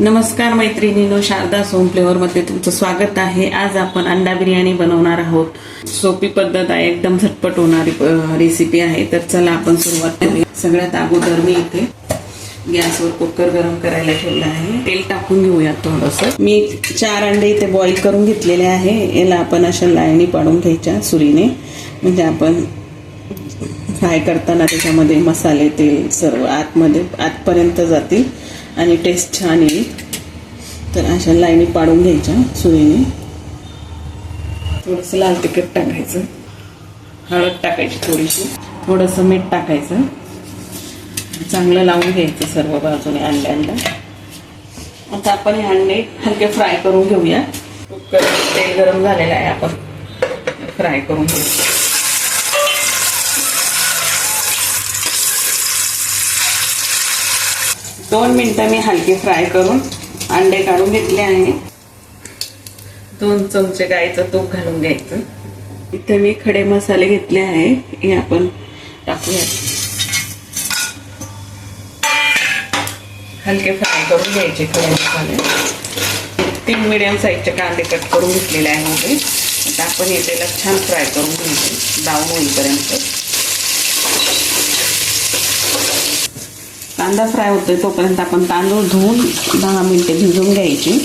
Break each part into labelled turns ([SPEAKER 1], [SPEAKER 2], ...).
[SPEAKER 1] नमस्कार मैत्रिणीनो शारदा सोम फ्लेवरमध्ये तुमचं स्वागत आहे. आज आपण अंडा बिर्याणी बनवणार आहोत. सोपी पद्धत आहे एकदम झटपट होणारी रेसिपी आहे. तर चला आपण सुरुवात करूया. सगळ्यात अगोदर मी इथे गॅसवर कुकर गरम करायला ठेवलं आहे. तेल टाकून घेऊया थोडंसं. मी चार अंडे इथे बॉईल करून घेतलेले आहे. याला आपण अशा लाईनी पाडून घ्यायच्या सुरीने. म्हणजे आपण फ्राय करताना त्याच्यामध्ये मसाले तेल सर्व आतमध्ये आतपर्यंत जातील. आणि टेस्ट छान येईल. तर अशा लाईनी पाडून घ्यायच्या सुरीने. थोडंसं लाल तिखट टाकायचं. हळद टाकायची थोडीशी. थोडंसं मीठ टाकायचं. चांगलं लावून घ्यायचं सर्व बाजूने अंड्या अंड्या. आता आपण हे अंडे हलके फ्राय करून घेऊया. कुकर तेल गरम झालेलं आहे आपण. फ्राय करून घेऊ दोन मिनिटं मी हलके फ्राय करून अंडे काढून घेतले आहे. दोन चमचे गाईचं तूप घालून घ्यायचं. इथे मी खडे मसाले घेतले आहे. हे आपण टाकूया. हलके फ्राय करून घ्यायचे खडे मसाले. तीन मिडियम साईजचे कांदे कट करून घेतलेले आहे मध्ये आता आपण हे तेलात छान फ्राय करून घ्यायचे डाऊन होईपर्यंत. कांदा फ्राय होतोय तोपर्यंत आपण तांदूळ धुवून दहा मिनिटे भिजवून घ्यायची.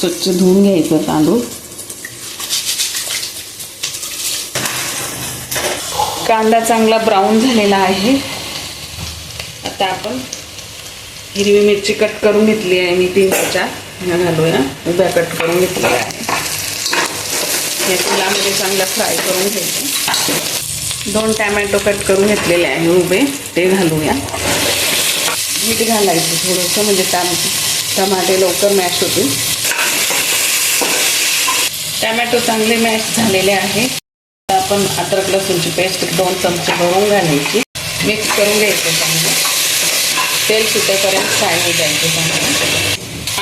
[SPEAKER 1] स्वच्छ धुवून घ्यायचं तांदूळ. कांदा चांगला ब्राऊन झालेला आहे. आता आपण हिरवी मिरची कट करून घेतली आहे मी तीन चार घालूया. उभ्या कट करून घेतलेल्या आहे या तेलामध्ये चांगला फ्राय करून घ्यायचं. दोन टॅमॅटो कट करून घेतलेले आहे उभे. ते घालूया. मीठ घालायचं थोडंसं म्हणजे टाम टमाटे लवकर मॅश होतील. टॅमॅटो चांगले मॅश झालेले आहे. आपण अद्रक लसूणची पेस्ट दोन चमचे भरून घालायची. मिक्स करून घ्यायचं चांगलं. तेल सुटेपर्यंत फ्राय होऊ द्यायचं चांगलं.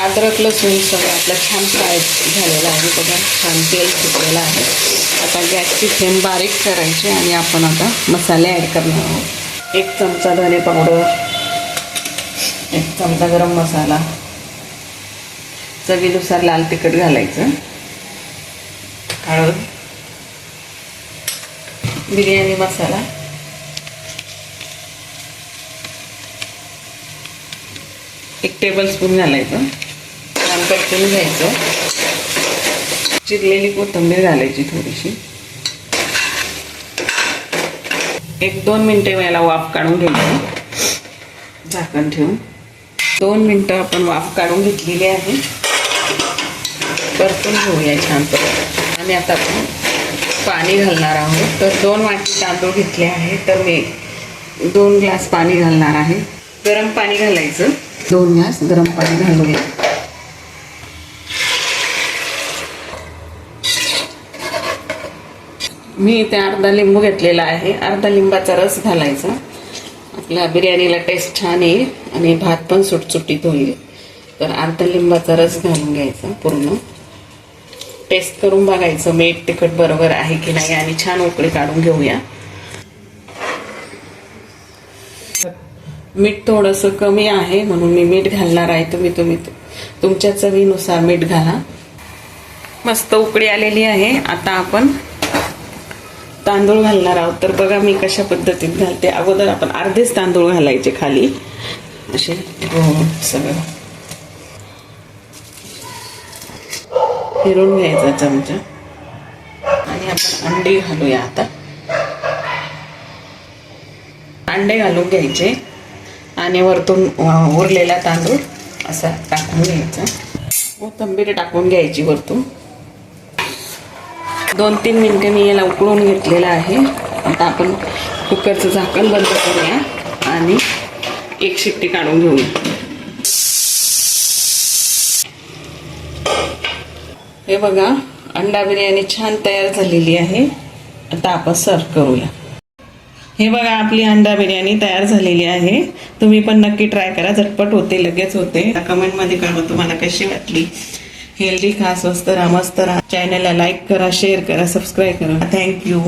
[SPEAKER 1] अद्रक लसूण सगळं आपलं छान फ्राय झालेलं आहे. बघा छान तेल सुटलेलं आहे. आता गॅसची फ्लेम बारीक करायची आणि आपण आता मसाले ॲड करणार आहोत. एक चमचा धने पावडर एक चमचा गरम मसाला चवीनुसार लाल तिखट घालायचं. हळद बिर्याणी मसाला एक टेबल स्पून घालायचं. छान परतून घ्यायचं. चिरलेली कोथिंबीर घालायची थोडीशी. एक दोन मिनटे याला वाफ काढून घ्यायची झाकण ठेवून. दोन मिनटं आपण वाफ काढून घेतलेली आहे. परतून घेऊया छान परत आणि आता आपण पाणी घालणार आहोत. तर दोन वाटी तांदूळ घेतले आहे. तर मी दोन ग्लास पाणी घालणार आहे. गरम पाणी घालायचं. दोन ग्लास गरम पाणी घालूया. मी इथे अर्धा लिंबू घेतलेला आहे. अर्धा लिंबाचा रस घालायचा. आपल्या बिर्याणीला टेस्ट छान येईल आणि भात पण सुटसुटीत होईल. तर अर्धा लिंबाचा रस घालून घ्यायचा पूर्ण. टेस्ट करून बघायचं मीठ तिखट बरोबर आहे की नाही आणि छान उकळी काढून घेऊया. मीठ थोडंसं कमी आहे म्हणून मी मीठ घालणार आहे. तुम्ही तुम्ही तुमच्या चवीनुसार मीठ घाला. मस्त उकळी आलेली आहे. आता आपण तांदूळ घालणार आहोत. तर बघा मी कशा पद्धतीत घालते. अगोदर आपण अर्धेच तांदूळ घालायचे खाली. असे हो सगळं. फिरून घ्यायचा चमचा. आणि आपण अंडे घालूया आता. अंडे घालून घ्यायचे. आणि वरतून उरलेला तांदूळ असा टाकून घ्यायचा. कोथंबीर टाकून घ्यायची वरतून. दोन तीन मिनटं मी याला उकळून घेतलेलं आहे. आता आपण कुकरचं झाकण बंद करूया आणि एक शिट्टी काढून घेऊया. हे बघा अंडा बिर्याणी छान तयार झालेली आहे. आता आपण सर्व करूया. हे बघा आपली अंडा बिर्याणी तयार झालेली आहे. तुम्ही पण नक्की ट्राय करा. झटपट होते लगेच होते. कमेंटमध्ये कळवा तुम्हाला कशी वाटली. हेल्दी खा स्वस्त राहा मस्त राहा चॅनलला लाईक करा शेअर करा सबस्क्राईब करा. थँक्यू